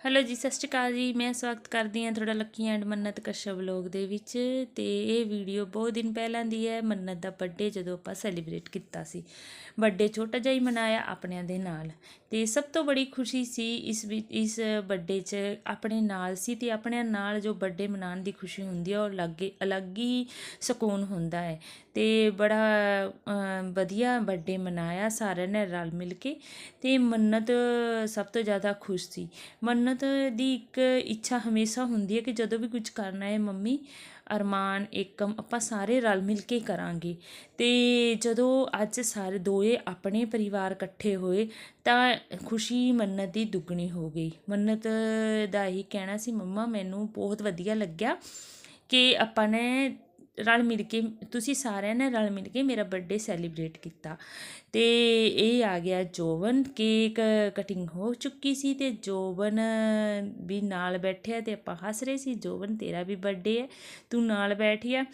Hello ਜੀ, ਸਤਿ ਸ਼੍ਰੀ ਅਕਾਲ ਜੀ। ਮੈਂ ਸਵਾਗਤ ਕਰਦੀ ਹਾਂ ਤੁਹਾਡਾ ਲੱਕੀ ਐਂਡ ਮੰਨਤ ਕਸ਼ਪ ਵਲੋਗ ਦੇ ਵਿੱਚ। ਤੇ ਇਹ ਵੀਡੀਓ ਬਹੁਤ ਦਿਨ ਪਹਿਲਾਂ ਦੀ ਹੈ। ਮੰਨਤ ਦਾ ਬਰਥਡੇ ਜਦੋਂ ਆਪਾਂ ਸੈਲੀਬ੍ਰੇਟ ਕੀਤਾ ਸੀ। ਬਰਥਡੇ ਛੋਟਾ ਜਿਹਾ ਹੀ ਮਨਾਇਆ ਆਪਣਿਆਂ ਦੇ ਨਾਲ। ਤੇ ਸਭ ਤੋਂ ਬੜੀ ਖੁਸ਼ੀ ਸੀ ਇਸ ਵਿੱਚ ਇਸ ਬਰਥਡੇ 'ਚ ਆਪਣੇ ਨਾਲ ਸੀ ਤੇ ਆਪਣਿਆਂ ਨਾਲ ਜੋ ਬਰਥਡੇ ਮਨਾਉਣ ਦੀ ਖੁਸ਼ੀ ਹੁੰਦੀ ਹੈ ਉਹ ਅਲੱਗ ਅਲੱਗ ਹੀ ਸਕੂਨ ਹੁੰਦਾ ਹੈ। ਤੇ ਬੜਾ ਵਧੀਆ ਬਰਥਡੇ ਮਨਾਇਆ ਸਾਰਿਆਂ ਨੇ ਰਲ ਮਿਲ ਕੇ। ਤੇ ਮੰਨਤ ਸਭ ਤੋਂ ਜ਼ਿਆਦਾ ਖੁਸ਼ ਸੀ। ਮੰਨ ਮੰਨਤ ਦੀ ਇੱਕ ਇੱਛਾ ਹਮੇਸ਼ਾ ਹੁੰਦੀ ਹੈ ਕਿ ਜਦੋਂ ਵੀ ਕੁਝ ਕਰਨਾ ਹੈ, ਮੰਮੀ, ਅਰਮਾਨ, ਏਕਮ, ਆਪਾਂ ਸਾਰੇ ਰਲ ਮਿਲ ਕੇ ਕਰਾਂਗੇ। ਤੇ ਜਦੋਂ ਅੱਜ ਸਾਰੇ ਦੋਏ ਆਪਣੇ ਪਰਿਵਾਰ ਇਕੱਠੇ ਹੋਏ, ਤਾਂ ਖੁਸ਼ੀ ਮੰਨਤ ਦੀ ਦੁੱਗਣੀ ਹੋ ਗਈ। ਮੰਨਤ ਦਾ ਹੀ ਕਹਿਣਾ ਸੀ, ਮੰਮਾ, ਮੈਨੂੰ ਬਹੁਤ ਵਧੀਆ ਲੱਗਿਆ ਕਿ ਆਪਾਂ ਨੇ ਰਲ ਮਿਲ ਕੇ ਤੁਸੀਂ ਸਾਰਿਆਂ ਨੇ ਰਲ ਮਿਲ ਕੇ ਮੇਰਾ ਬਰਥਡੇ ਸੈਲੀਬ੍ਰੇਟ ਕੀਤਾ। ਤੇ ਇਹ ਆ ਗਿਆ ਜੋਵਨ ਕੇਕ ਕਟਿੰਗ ਹੋ ਚੁੱਕੀ ਸੀ ਤੇ ਜੋਵਨ ਵੀ ਨਾਲ ਬੈਠਿਆ ਤੇ ਆਪਾਂ ਹੱਸ ਰਹੇ ਸੀ, ਜੋਵਨ ਤੇਰਾ ਵੀ ਬਰਥਡੇ ਹੈ, ਤੂੰ ਨਾਲ ਬੈਠਿਆ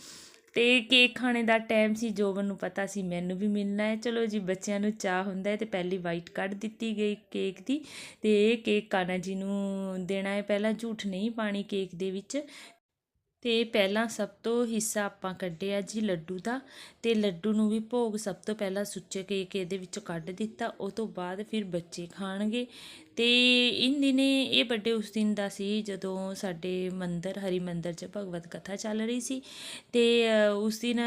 ਤੇ ਕੇਕ ਖਾਣੇ ਦਾ ਟਾਈਮ ਸੀ, ਜੋਵਨ ਨੂੰ ਪਤਾ ਸੀ ਮੈਨੂੰ ਵੀ ਮਿਲਣਾ ਹੈ। ਚਲੋ ਜੀ, ਬੱਚਿਆਂ ਨੂੰ ਚਾਹ ਹੁੰਦਾ ਹੈ ਤੇ ਪਹਿਲੀ ਵਾਈਟ ਕੱਢ ਦਿੱਤੀ ਗਈ ਕੇਕ ਦੀ। ਤੇ ਇਹ ਕੇਕ ਕਾਨਾ ਜੀ ਨੂੰ ਦੇਣਾ ਹੈ, ਪਹਿਲਾਂ ਝੂਠ ਨਹੀਂ ਪਾਣੀ ਕੇਕ ਦੇ ਵਿੱਚ। ਤੇ ਪਹਿਲਾਂ ਸਭ ਤੋਂ ਹਿੱਸਾ ਆਪਾਂ ਕੱਢਿਆ ਜੀ ਲੱਡੂ ਦਾ ਤੇ ਲੱਡੂ ਨੂੰ ਵੀ ਭੋਗ ਸਭ ਤੋਂ ਪਹਿਲਾਂ ਸੁੱਚੇ ਕੇਕ ਇਹਦੇ ਵਿੱਚੋਂ ਕੱਢ ਦਿੱਤਾ, ਉਹ ਤੋਂ ਬਾਅਦ ਫਿਰ ਬੱਚੇ ਖਾਣਗੇ ਤੇ ਇਨ ਦਿਨੇ ਇਹ ਬਰਥਡੇ ਉਸ ਦਿਨ ਦਾ ਸੀ ਜਦੋਂ ਸਾਡੇ ਮੰਦਰ, ਹਰੀ ਮੰਦਰ 'ਚ ਭਗਵਤ ਕਥਾ ਚੱਲ ਰਹੀ ਸੀ ਤੇ ਉਸ ਦਿਨ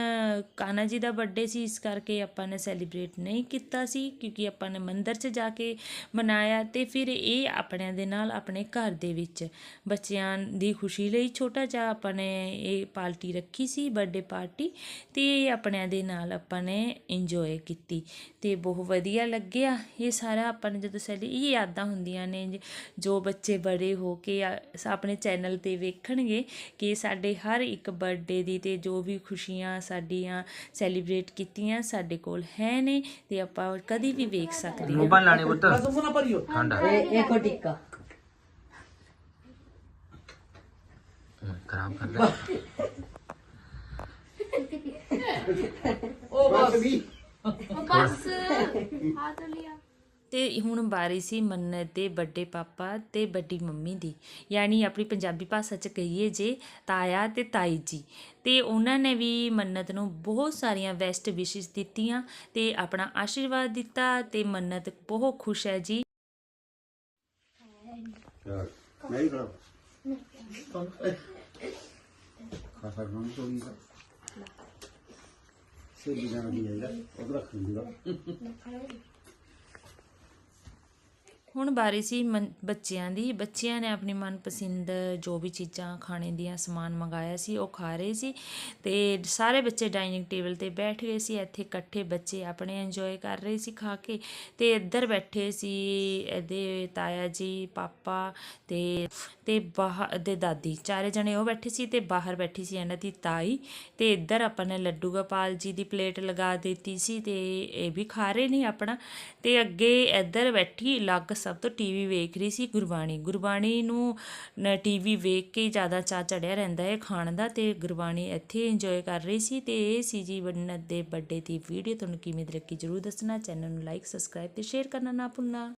ਕਾਨਾ ਜੀ ਦਾ ਬਰਥਡੇ ਸੀ, ਇਸ ਕਰਕੇ ਆਪਾਂ ਨੇ ਸੈਲੀਬ੍ਰੇਟ ਨਹੀਂ ਕੀਤਾ ਸੀ ਕਿਉਂਕਿ ਆਪਾਂ ਨੇ ਮੰਦਰ 'ਚ ਜਾ ਕੇ ਮਨਾਇਆ ਤੇ ਫਿਰ ਇਹ ਆਪਣਿਆਂ ਦੇ ਨਾਲ ਆਪਣੇ ਘਰ ਦੇ ਵਿੱਚ ਬੱਚਿਆਂ ਦੀ ਖੁਸ਼ੀ ਲਈ ਛੋਟਾ ਜਿਹਾ ਆਪਾਂ ਨੇ ਇਹ ਪਾਰਟੀ ਰੱਖੀ ਸੀ ਬਰਥਡੇ ਪਾਰਟੀ ਤੇ ਇਹ ਆਪਣਿਆਂ ਦੇ ਨਾਲ ਆਪਾਂ ਨੇ ਇੰਜੋਏ ਕੀਤੀ ਤੇ ਬਹੁਤ ਵਧੀਆ ਲੱਗਿਆ। ਇਹ ਸਾਰਾ ਆਪਾਂ ਨੇ ਜਦੋਂ ਸੈਲੀ ਇਹ ਯਾਦਾਂ ਹੁੰਦੀਆਂ ਨੇ ਜੋ ਬੱਚੇ ਬੜੇ ਹੋ ਕੇ ਆਪਣੇ ਚੈਨਲ ਤੇ ਵੇਖਣਗੇ ਕਿ ਸਾਡੇ ਹਰ ਇੱਕ ਬਰਥਡੇ ਦੀ ਤੇ ਜੋ ਵੀ ਖੁਸ਼ੀਆਂ ਸਾਡੀਆਂ ਸੈਲੀਬ੍ਰੇਟ ਕੀਤੀਆਂ ਸਾਡੇ ਕੋਲ ਹੈ ਨੇ ਤੇ ਆਪਾਂ ਕਦੀ ਵੀ ਵੇਖ ਸਕਦੇ ਹਾਂ। ਮੋਬਾਈਲ ਲਾਣੇ ਪੁੱਤ। ਰਸਮਨਾ ਭਰੀਓ ਇਹ ਕੋ ਟਿੱਕਾ। ਖਰਾਬ ਕਰ ਲਿਆ। ਉਹ ਬਸ। ਬਸ ਆ ਲਿਆ। ਅਤੇ ਹੁਣ ਵਾਰੀ ਸੀ ਮੰਨਤ ਦੇ ਵੱਡੇ ਪਾਪਾ ਅਤੇ ਵੱਡੀ ਮੰਮੀ ਦੀ। ਯਾਨੀ ਆਪਣੀ ਪੰਜਾਬੀ ਭਾਸ਼ਾ ਚ ਕਹੀਏ ਜੇ ਤਾਇਆ ਅਤੇ ਤਾਈ ਜੀ। ਅਤੇ ਉਹਨਾਂ ਨੇ ਵੀ ਮੰਨਤ ਨੂੰ ਬਹੁਤ ਸਾਰੀਆਂ ਬੈਸਟ ਵਿਸ਼ੇਸ ਦਿੱਤੀਆਂ ਅਤੇ ਆਪਣਾ ਆਸ਼ੀਰਵਾਦ ਦਿੱਤਾ ਅਤੇ ਮੰਨਤ ਬਹੁਤ ਖੁਸ਼ ਹੈ ਜੀ। ਨਹੀਂ ਕਰਾ। ਖਾਸਾ ਰੰਗ ਤੋਂ। ਨਹੀਂ ਸੇ ਬਿਨਾ ਨਹੀਂ ਆਏਗਾ ਉਹ ਰੱਖ ਲੂੰਗਾ ਹੁਣ ਬਾਰੀ ਸੀ ਮਨ- ਬੱਚਿਆਂ ਦੀ। ਬੱਚਿਆਂ ਨੇ ਆਪਣੀ ਮਨਪਸੰਦ ਜੋ ਵੀ ਚੀਜ਼ਾਂ ਖਾਣੇ ਦੀਆਂ ਸਮਾਨ ਮੰਗਾਇਆ ਸੀ, ਉਹ ਖਾ ਰਹੇ ਸੀ ਤੇ ਸਾਰੇ ਬੱਚੇ ਡਾਈਨਿੰਗ ਟੇਬਲ ਤੇ ਬੈਠ ਗਏ ਸੀ। ਇੱਥੇ ਇਕੱਠੇ ਬੱਚੇ ਆਪਣੇ ਇੰਜੋਏ ਕਰ ਰਹੇ ਸੀ ਖਾ ਕੇ ਤੇ ਇੱਧਰ ਬੈਠੇ ਸੀ ਇਹਦੇ ਤਾਇਆ ਜੀ, ਪਾਪਾ ਤੇ ਤੇ ਬਾਹਰ ਦੇ ਦਾਦੀ। ਚਾਰੇ ਜਣੇ ਉਹ ਬੈਠੇ ਸੀ ਤੇ ਬਾਹਰ ਬੈਠੀ ਸੀ ਇਹਨਾਂ ਦੀ ਤਾਈ ਤੇ ਇੱਧਰ ਆਪਾਂ ਨੇ ਲੱਡੂ ਗੋਪਾਲ ਜੀ ਦੀ ਪਲੇਟ ਲਗਾ ਦਿੱਤੀ ਸੀ ਤੇ ਇਹ ਵੀ ਖਾ ਰਹੇ ਨੇ ਆਪਣਾ। ਤੇ ਅੱਗੇ ਇੱਧਰ ਬੈਠੀ ਅਲੱਗ ਸਭ ਤੋਂ ਟੀਵੀ ਵੇਖ ਰਹੀ ਸੀ ਗੁਰਬਾਣੀ। ਗੁਰਬਾਣੀ ਨੂੰ ਟੀਵੀ ਵੇਖ ਕੇ ਜ਼ਿਆਦਾ ਚਾਅ ਚੜਿਆ ਰਹਿੰਦਾ ਹੈ ਖਾਣ ਦਾ ਤੇ ਗੁਰਬਾਣੀ ਇੱਥੇ ਇੰਜੋਏ ਕਰ ਰਹੀ ਸੀ ਤੇ ਇਹ ਸੀ ਜੀ ਬੰਨਤ ਦੇ ਬਰਥਡੇ ਦੀ ਵੀਡੀਓ ਤੁਹਾਨੂੰ ਕਿਵੇਂ ਦੀ ਲੱਗੀ ਜਰੂਰ ਦੱਸਣਾ। ਚੈਨਲ ਨੂੰ ਲਾਈਕ ਸਬਸਕ੍ਰਾਈਬ ਤੇ ਸ਼ੇਅਰ ਕਰਨਾ ਨਾ ਭੁੱਲਣਾ।